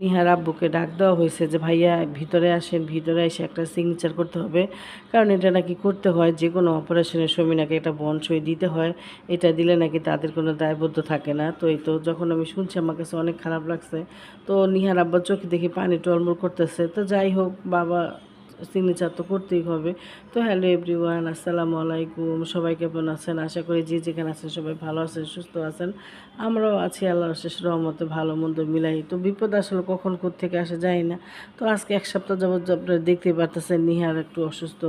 নিহার আব্বুকে ডাক দেওয়া হয়েছে যে, ভাইয়া, ভিতরে আসেন, ভিতরে এসে একটা সিগনেচার করতে হবে। কারণ এটা নাকি করতে হয় যে কোনো অপারেশনের সময় নাকি একটা বন সই দিতে হয়। এটা দিলে নাকি তাদের কোনো দায়বদ্ধ থাকে না। তো এই তো যখন আমি শুনছি, আমার কাছে অনেক খারাপ লাগছে। তো নিহার আব্বার চোখে দেখি পানি টলমল করতেছে। তো যাই হোক, বাবা সিগনেচার তো করতেই হবে। তো হ্যালো এভরিওয়ান আসসালামু আলাইকুম। সবাই কেমন আছেন? আশা করি যে যেখানে আছেন সবাই ভালো আছেন, সুস্থ আছেন। আমরাও আছি আল্লাহর শেষ রহমতে, ভালো মন্দ মিলাই। তো বিপদ আসলে কখন থেকে আসা যায় না। তো আজকে এক সপ্তাহ যাবত আপনারা দেখতেই পারতেছেন, নিহার একটু অসুস্থ।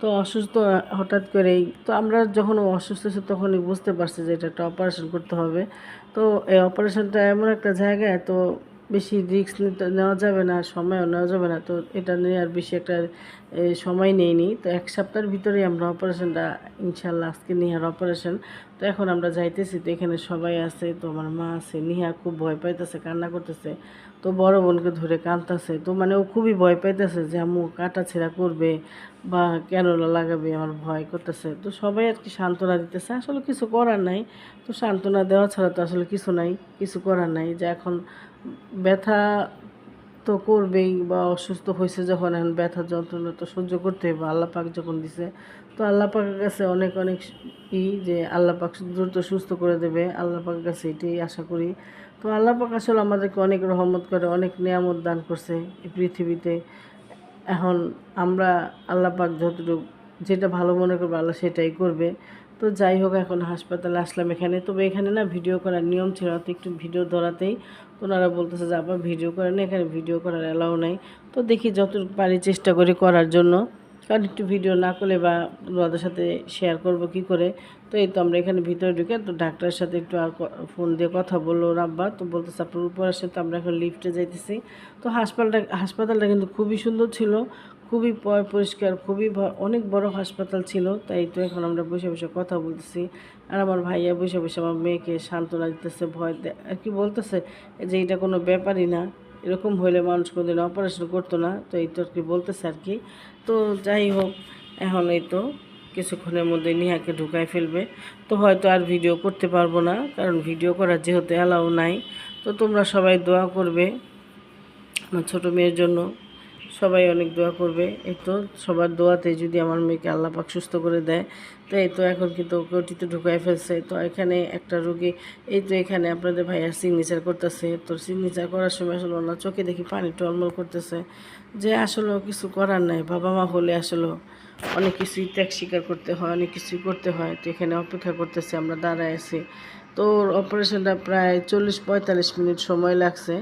তো অসুস্থ হঠাৎ করেই, তো আমরা যখন অসুস্থ ছিল তখনই বুঝতে পারছি যে এটা একটা অপারেশন করতে হবে। তো এই অপারেশনটা এমন একটা জায়গায়, তো বেশি নিতে নেওয়া যাবে না, সময়ও নেওয়া যাবে না। তো এটা নিয়ে আর বেশি একটা সময় নেইনি। তো এক সপ্তাহের ভিতরেই আমরা অপারেশনটা ইনশাল্লাহ আজকে নিহার অপারেশন। তো এখন আমরা যাইতেছি, তো এখানে সবাই আছে, তো আমার মা আছে। নিহা খুব ভয় পাইতেছে, কান্না করতেছে। তো বড় বোনকে ধরে কাঁদতেছে। তো মানে ও খুবই ভয় পাইতেছে যে, আম্মু, কাটা ছেঁড়া করবে বা ক্যানোলা লাগাবে, আমার ভয় করতেছে। তো সবাই আর কি সান্ত্বনা দিতেছে। আসলে কিছু করার নাই। তো সান্ত্বনা দেওয়া ছাড়া তো আসলে কিছু নাই, কিছু করার নাই। যে এখন ব্যথা তো করবেই বা অসুস্থ হয়েছে যখন, এখন ব্যথা যন্ত্রণা তো সহ্য করতে হবে আল্লাহ পাক যখন দিছে, তো আল্লাহ পাকের কাছে অনেক অনেক ই যে আল্লাহ পাক দ্রুত সুস্থ করে দেবে আল্লাহ পাকের কাছে এটাই আশা করি। তো আল্লাহ পাক আসলে আমাদেরকে অনেক রহমত করে, অনেক নিয়ামত দান করছে এই পৃথিবীতে। এখন আমরা আল্লাহ পাক যতটুকু, যেটা ভালো মনে করবে আল্লাহ সেটাই করবে। তো যাই হোক এখন হাসপাতালে আসলাম এখানে। তবে এখানে না ভিডিও করার নিয়ম ছিল না, তো একটু ভিডিও ধরাতেই। ওনারা বলতেছে যে আবার ভিডিও করে না এখানে ভিডিও করার অ্যালাউ নাই। তো দেখি যত পারি চেষ্টা করি করার জন্য। কারণ একটু ভিডিও না করলে বা ওদের সাথে শেয়ার করব কি করে? তো এই তো আমরা এখানে ভিতরে ঢুকে তো ডাক্তারের সাথে একটু আর ফোন দিয়ে কথা বলল রাব্বা তো বলতেছে আপনার উপর আসে তো আমরা এখন লিফটে যাইতেছি। তো হাসপাতালটা হাসপাতালটা কিন্তু খুবই সুন্দর ছিল। খুবই পরিষ্কার, খুবই অনেক বড় হাসপাতাল ছিল, তাই তো এখন আমরা বসে বসে কথা বলতেছি। আর আমার ভাইয়া বসে বসে আমার মেয়েকে সান্ত্বনা দিতেছে, ভয় দে- আর কি বলতেছে যে এটা কোনো ব্যাপারই না, এরকম হইলে মানুষ কোনোদিন অপারেশন করতো না, তো এই তো আর কি বলতেছে আর কি। তো যাই হোক, এখন এই তো কিছুক্ষণের মধ্যে নিহাকে ঢুকায় ফেলবে। তো হয়তো আর ভিডিও করতে পারব না, কারণ ভিডিও করার যেহেতু অ্যালাউ নাই। তো তোমরা সবাই দোয়া করবে আমার ছোটো মেয়ের জন্য। সবাই অনেক দোয়া করবে। এই তো সবার দোয়াতে যদি আমার মেয়েকে আল্লাহ পাক সুস্থ করে দেয় তো এই তো এখন কিন্তু ওকে ওটিতে ঢুকাই ফেলছে। তো এখানে একটা রুগী, এই তো এখানে আপনাদের ভাইয়া সিগনেচার করতেছে। তো সিগনেচার করার সময় আসলে ওনার চোখে দেখি পানি টলমল করতেছে। যে আসলে কিছু করার নাই বাবা মা হলে আসলে অনেক কিছুই ত্যাগ স্বীকার করতে হয়, অনেক কিছুই করতে হয়। তো এখানে অপেক্ষা করতেছি, আমরা দাঁড়ায় আছি। তো অপারেশনটা প্রায় চল্লিশ পঁয়তাল্লিশ মিনিট সময় লাগছে।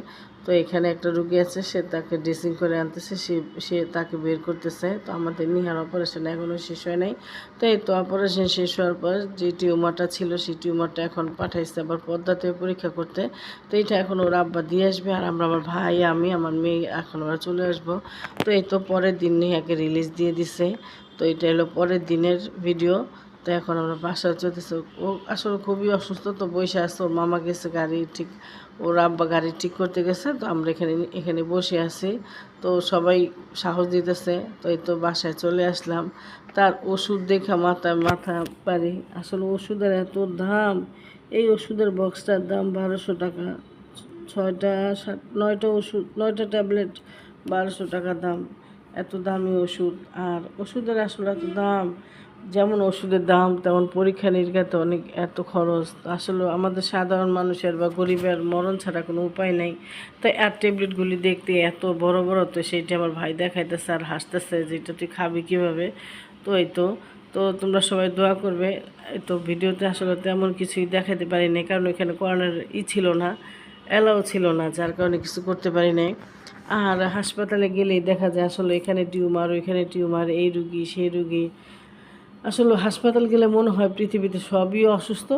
তো এখানে একটা রুগী আছে, সে তাকে ড্রেসিং করে আনতেছে, সে সে তাকে বের করতেছে। তো আমাদের নিহার অপারেশন এখনও শেষ হয় নাই। তো এই তো শেষ হওয়ার পর যে টিউমারটা ছিল, সেই টিউমারটা এখন পাঠাইছে আবার পদ্মাতে পরীক্ষা করতে। তো এটা এখন ওর আব্বা দিয়ে আসবে আর আমরা আমার ভাই, আমি, আমার মেয়ে এখন আমরা চলে আসব। তো এই তো পরের দিন নিহাকে রিলিজ দিয়ে দিছে। তো এটা হলো পরের দিনের ভিডিও তো এখন আমরা বাসায় চলতেছে। ও আসলে খুবই অসুস্থ, তো বসে আসছে ওর মামা গেছে গাড়ি ঠিক, ওর আব্বা গাড়ি ঠিক করতে গেছে, তো আমরা এখানে এখানে বসে আছি। তো সবাই সাহস দিতেছে, তো এই তো বাসায় চলে আসলাম। তার ওষুধ দেখে মাথা মাথা পারি আসলে ওষুধের এত দাম, এই ওষুধের বক্সটার দাম বারোশো টাকা। ছয়টা সাত, নয়টা ওষুধ, নয়টা ট্যাবলেট, বারোশো টাকা দাম। এত দামি ওষুধ, আর ওষুধের আসলে এত দাম। যেমন ওষুধের দাম, তেমন পরীক্ষা নিরীক্ষাতে অনেক, এত খরচ। আসলে আমাদের সাধারণ মানুষের বা গরিবের মরণ ছাড়া কোনো উপায় নেই। তাই আর ট্যাবলেটগুলি দেখতে এত বড় বড়, তো সেইটা আমার ভাই দেখাইতেছে আর হাসতেছে যে, এটা তুই খাবি কীভাবে? তো এই তো তো তোমরা সবাই দোয়া করবে। এই তো ভিডিওতে আসলে তেমন কিছুই দেখাতে পারিনি কারণ এখানে করোনার ই ছিল না অ্যালাও ছিল না, যার কারণে কিছু করতে পারি নাই। আর হাসপাতালে গেলেই দেখা যায় আসলে এখানে টিউমার, ওইখানে টিউমার, এই রুগী, সেই রুগী। আসলে হাসপাতাল গেলে মনে হয় পৃথিবীতে সবই অসুস্থ,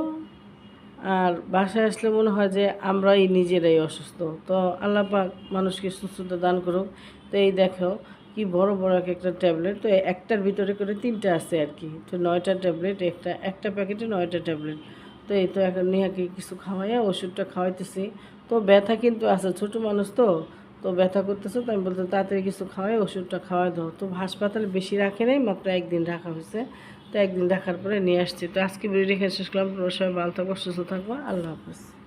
আর বাসায় আসলে মনে হয় যে আমরাই নিজেরাই অসুস্থ। তো আল্লাহ পাক মানুষকে সুস্থতা দান করুক। তো এই দেখো, কি বড় বড় এক একটা ট্যাবলেট। তো একটার ভিতরে করে তিনটা আছে আর কি। তো নয়টা ট্যাবলেট, একটা একটা প্যাকেটে নয়টা ট্যাবলেট। তো এই তো এখন নেহাকে কিছু খাওয়াইয়া ওষুধটা খাওয়াইতেছি। তো ব্যথা কিন্তু আছে, ছোট মানুষ তো। তো ব্যথা করতেছে, তো আমি বলতে তাড়াতাড়ি কিছু খাওয়াই, ওষুধটা খাওয়াই দাও। তো হাসপাতালে বেশি রাখে নেই, মাত্র একদিন রাখা হয়েছে। তো একদিন রাখার পরে নিয়ে আসছি। তো আজকে ভিডিও রেখে শেষ করলাম। সবাই ভালো থাকব সুস্থ থাকব আল্লাহ হাফিজ।